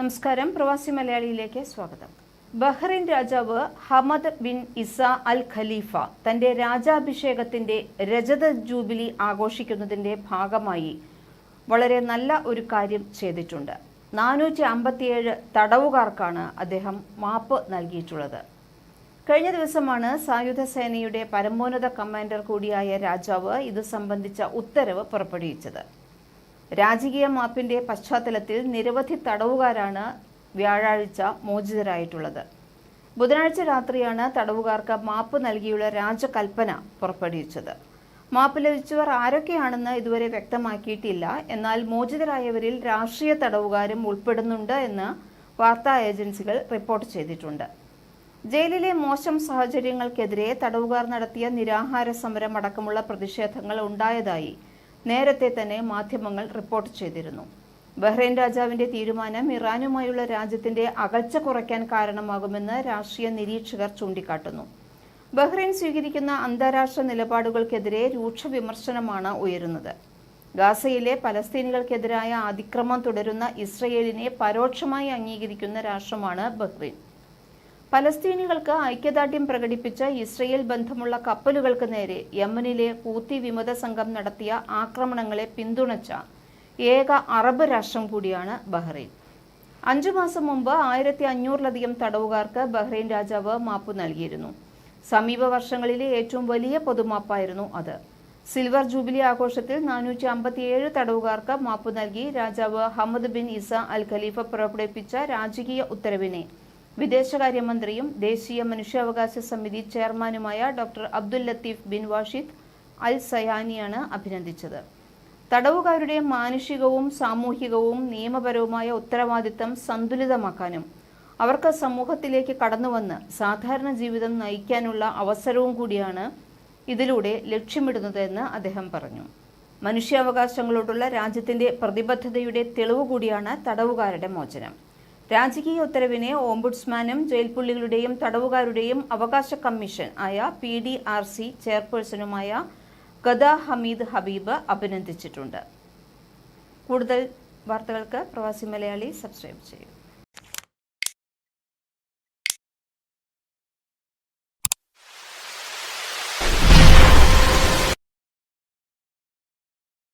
നമസ്കാരം. പ്രവാസി മലയാളിയിലേക്ക് സ്വാഗതം. ബഹ്റൈൻ രാജാവ് Hamad bin Isa Al Khalifa തന്റെ രാജാഭിഷേകത്തിന്റെ രജത ജൂബിലി ആഘോഷിക്കുന്നതിന്റെ ഭാഗമായി വളരെ നല്ല ഒരു കാര്യം ചെയ്തിട്ടുണ്ട്. നാനൂറ്റി അമ്പത്തിയേഴ് തടവുകാർക്കാണ് അദ്ദേഹം മാപ്പ് നൽകിയിട്ടുള്ളത്. കഴിഞ്ഞ ദിവസമാണ് സായുധ സേനയുടെ പരമോന്നത കമാൻഡർ കൂടിയായ രാജാവ് ഇത് സംബന്ധിച്ച ഉത്തരവ് പുറപ്പെടുവിച്ചത്. രാജകീയ മാപ്പിന്റെ പശ്ചാത്തലത്തിൽ നിരവധി തടവുകാരാണ് വ്യാഴാഴ്ച മോചിതരായിട്ടുള്ളത്. ബുധനാഴ്ച രാത്രിയാണ് തടവുകാർക്ക് മാപ്പ് നൽകിയുള്ള രാജകൽപ്പന പുറപ്പെടുവിച്ചത്. മാപ്പ് ലഭിച്ചവർ ആരൊക്കെയാണെന്ന് ഇതുവരെ വ്യക്തമാക്കിയിട്ടില്ല. എന്നാൽ മോചിതരായവരിൽ രാഷ്ട്രീയ തടവുകാരും ഉൾപ്പെടുന്നുണ്ട് എന്ന് വാർത്താ ഏജൻസികൾ റിപ്പോർട്ട് ചെയ്തിട്ടുണ്ട്. ജയിലിലെ മോശം സാഹചര്യങ്ങൾക്കെതിരെ തടവുകാർ നടത്തിയ നിരാഹാര സമരം അടക്കമുള്ള പ്രതിഷേധങ്ങൾ ഉണ്ടായതായി നേരത്തെ തന്നെ മാധ്യമങ്ങൾ റിപ്പോർട്ട് ചെയ്തിരുന്നു. ബഹ്റൈൻ രാജാവിന്റെ തീരുമാനം ഇറാനുമായുള്ള രാജ്യത്തിന്റെ അകൽച്ച കുറയ്ക്കാൻ കാരണമാകുമെന്ന് രാഷ്ട്രീയ നിരീക്ഷകർ ചൂണ്ടിക്കാട്ടുന്നു. ബഹ്റൈൻ സ്വീകരിക്കുന്ന അന്താരാഷ്ട്ര നിലപാടുകൾക്കെതിരെ രൂക്ഷ വിമർശനമാണ് ഉയരുന്നത്. ഗാസയിലെ പലസ്തീനികൾക്കെതിരായ അതിക്രമം തുടരുന്ന ഇസ്രയേലിനെ പരോക്ഷമായി അംഗീകരിക്കുന്ന രാഷ്ട്രമാണ് ബഹ്റൈൻ. പലസ്തീനികൾക്ക് ഐക്യദാർഢ്യം പ്രകടിപ്പിച്ച ഇസ്രയേൽ ബന്ധമുള്ള കപ്പലുകൾക്ക് നേരെ യമനിലെ ഹൂത്തി വിമത സംഘം നടത്തിയ ആക്രമണങ്ങളെ പിന്തുണച്ച ഏക അറബ് രാഷ്ട്രം കൂടിയാണ് ബഹ്റൈൻ. അഞ്ചു മാസം മുമ്പ് ആയിരത്തി അഞ്ഞൂറിലധികം തടവുകാർക്ക് ബഹ്റൈൻ രാജാവ് മാപ്പ് നൽകിയിരുന്നു. സമീപ വർഷങ്ങളിലെ ഏറ്റവും വലിയ പൊതുമാപ്പായിരുന്നു അത്. സിൽവർ ജൂബിലി ആഘോഷത്തിൽ നാനൂറ്റി അമ്പത്തിയേഴ് തടവുകാർക്ക് മാപ്പ് നൽകി രാജാവ് Hamad bin Isa Al Khalifa പുറപ്പെടുവിപ്പിച്ച രാജകീയ ഉത്തരവിനെ വിദേശകാര്യമന്ത്രിയും ദേശീയ മനുഷ്യാവകാശ സമിതി ചെയർമാനുമായ doctor Abdul Latif bin Washid Al സയാനിയാണ് അഭിനന്ദിച്ചത്. തടവുകാരുടെ മാനുഷികവും സാമൂഹികവും നിയമപരവുമായ ഉത്തരവാദിത്തം സന്തുലിതമാക്കാനും അവർക്ക് സമൂഹത്തിലേക്ക് കടന്നുവന്ന് സാധാരണ ജീവിതം നയിക്കാനുള്ള അവസരവും കൂടിയാണ് ഇതിലൂടെ ലക്ഷ്യമിടുന്നതെന്ന് അദ്ദേഹം പറഞ്ഞു. മനുഷ്യാവകാശങ്ങളോടുള്ള രാജ്യത്തിന്റെ പ്രതിബദ്ധതയുടെ തെളിവ് കൂടിയാണ് തടവുകാരുടെ മോചനം. രാജകീയ ഉത്തരവിനെ ഓംബുഡ്സ്മാനും ജയിൽപുള്ളികളുടെയും തടവുകാരുടെയും അവകാശ കമ്മീഷൻ ആയ പി ഡി ആർ സി ചെയർപേഴ്സണുമായ ഗദ ഹമീദ് ഹബീബ് അഭിനന്ദിച്ചിട്ടുണ്ട്. കൂടുതൽ വാർത്തകൾക്ക് പ്രവാസി മലയാളി സബ്സ്ക്രൈബ് ചെയ്യും.